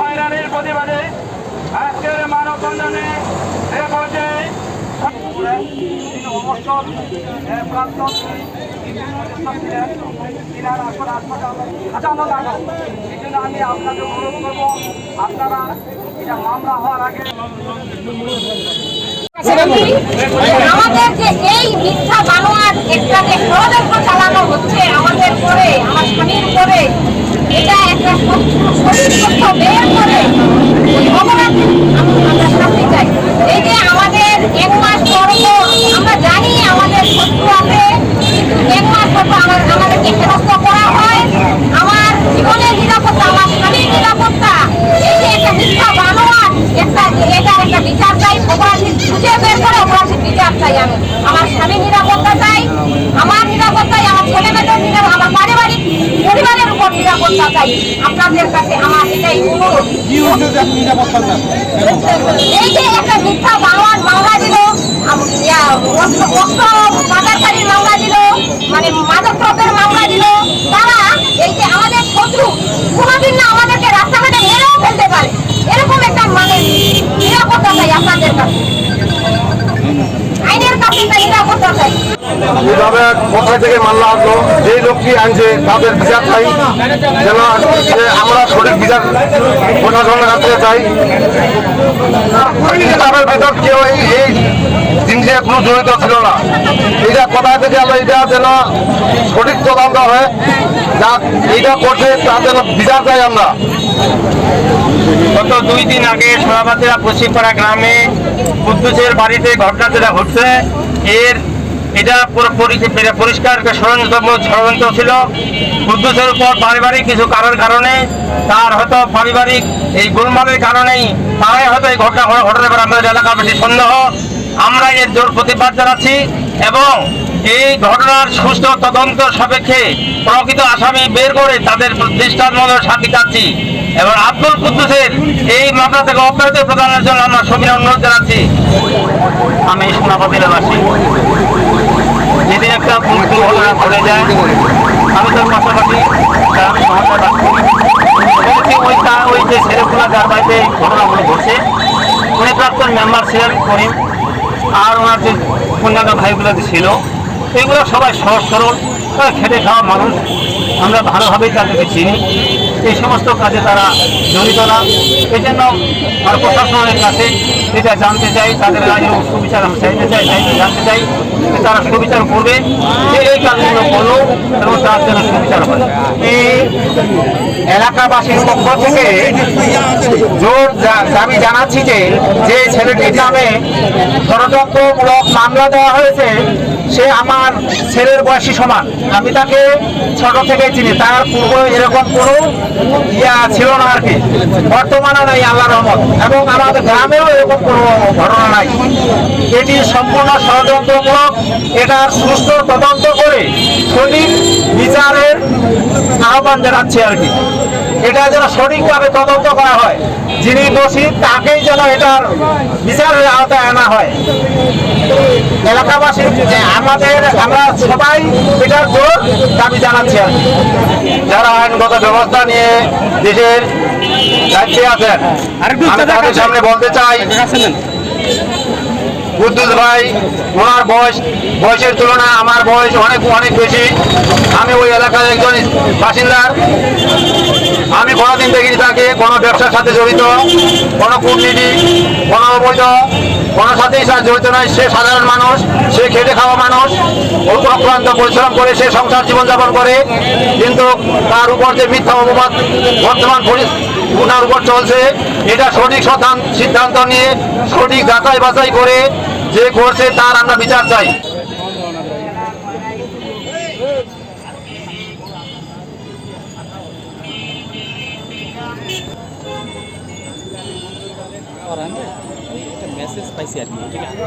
হয়রানির প্রতিবাদে আজকের মানববন্ধনে এ পর্যায়ে অবসর জন্য আমি আপনাকে অনুরোধ করব আপনারা এটা মামলা হওয়ার আগে আমাদের যে এই মিথ্যা বানোয়ার একটা যে ষড়যন্ত্র চালানো হচ্ছে আমাদের করে আমার স্বামীর করে এটা একটা বের করে। আমাদের জানি আমাদের শত্রু আমাদেরকে আমার জীবনের নিরাপত্তা, আমার স্বামীর নিরাপত্তা। একটা মিথ্যা বানোয়ার, একটা একটা বিচার চাই অপরাধী খুঁজে বের করে অপরাধীর বিচার চাই আমি। আমার স্বামীর নিরাপত্তা চাই আমার নিরাপত্তা আমার ছেলে মেয়েদের নিরাপত্তা আমার পারিবারিক পরিবারের উপর নিরাপত্তা চাই। আপনাদের কাছে আমার এটাই অনুরোধ। এই যে একটা মিথ্যা বানোয়ার মামলা দিল পাচারকারীর মামলা দিল মানে মাদক দ্রব্যের মামলা দিল তারা এই যে আমাদের শত্রু কোনোদিন না আমাদেরকে এভাবে কোথায় থেকে মামলা আসলো যেই লোকটি আনছে, তাদের বিচার চাই। যেন আমরা সঠিক বিচার প্রশাসনের কাছে চাই। তাদের ভেতর কেউ এই এই জিনিসে কোনো জড়িত ছিল না। এটা কোথায় থেকে আমরা এটা যেন সঠিক তদন্ত হয়। যা এইটা করছে তার যেন বিচার চাই আমরা। গত দুই দিন আগে সোনাবাতিরা পশ্চিমপাড়া গ্রামে কুদ্দুসের বাড়িতে ঘটনা যেটা ঘটছে, এর এটা পুরো পরি- পরি- পরিষ্কার ষড়যন্ত্র ছিল। কুদ্দুসের উপর পারিবারিক কিছু কারণ কারণে, তার হয়তো পারিবারিক এই গোলমালের কারণেই, তারাই হয়তো এই ঘটনা ঘ- ঘটাতে পারে আমাদের এলাকার বেশি সন্দেহ। আমরা এর জোর প্রতিবাদ জানাচ্ছি এবং এই ঘটনার সুস্থ তদন্ত সাপেক্ষে প্রকৃত আসামি বের করে তাদের দৃষ্টান্তমূলক শাস্তি চাচ্ছি। এবং আব্দুল কুদ্দুসের এই মামলা থেকে অব্যাহতি প্রদানের জন্য আমরা সবিনয় অনুরোধ জানাচ্ছি। আমি সোনাপাতির বাসী যেদিন একটা মৃত্যু ঘটনা ঘটে যায়, আমি তার পাশাপাশি উনি মেম্বার আর ওনার যে অন্যান্য ভাইগুলো ছিল, এগুলো সবাই সহজ সরল খেটে খাওয়া মানুষ। আমরা ভালোভাবেই তাদেরকে চিনি। এই সমস্ত কাজে তারা জড়িত না। এই জন্য আর প্রশাসনের কাছে এটা জানতে চাই, তাদের আগে সুবিচার আমি চাইতে চাই জানতে চাই যে তারা সুবিচার করবে, যে এই কাজগুলো করল এবং তার জন্য সুবিচার হয় এই এলাকাবাসীর পক্ষ থেকে জোর দাবি জানাচ্ছি যে যে ছেলেটির নামে ষড়যন্ত্রমূলক মামলা দেওয়া হয়েছে সে আমার ছেলের বয়সী সমান। আমি তাকে ছোট থেকে চিনি। তার পূর্ব এরকম কোনো ইয়া ছিল না আর কি। বর্তমানে নাই আল্লাহ রহমত। এবং আমাদের গ্রামেও এরকম কোনো ঘটনা নাই। এটি সম্পূর্ণ ষড়যন্ত্রমূলক। এটার সুষ্ঠু তদন্ত করে সঠিক বিচারের আহ্বান জানাচ্ছি আর কি। এটা যেন সঠিকভাবে তদন্ত করা হয়। যিনি দোষী তাকেই যেন এটার বিচারের আওতায় আনা হয়। এলাকাবাসী যে আমাদের আমরা সবাই এটার জোর দাবি জানাচ্ছি আর কি। যারা আইনগত ব্যবস্থা নিয়ে দেশের দায়িত্বে আছেন আমি তাদের সামনে বলতে চাই কুদ্দুস ভাই, ওনার বয়স, বয়সের তুলনায় আমার বয়স অনেক অনেক বেশি। আমি ওই এলাকার একজন বাসিন্দা আমি কোনোদিন দেখিনি তাকে, কোনো ব্যবসার সাথে জড়িত, কোনো কূটনীতি, কোনো অবৈধ, কোনো সাথেই তার জড়িত নয়। সে সাধারণ মানুষ, সে খেটে খাওয়া মানুষ, ও অক্লান্ত পরিশ্রম করে, সে সংসার জীবনযাপন করে। কিন্তু তার উপর যে মিথ্যা অপবাদ বর্তমান ওনার উপর চলছে, এটা সঠিক সিদ্ধান্ত নিয়ে, সঠিক যাচাই বাছাই করে যে করছে তার আমরা বিচার চাই। একটা মেসেজ পাইছি আর কি ঠিক আছে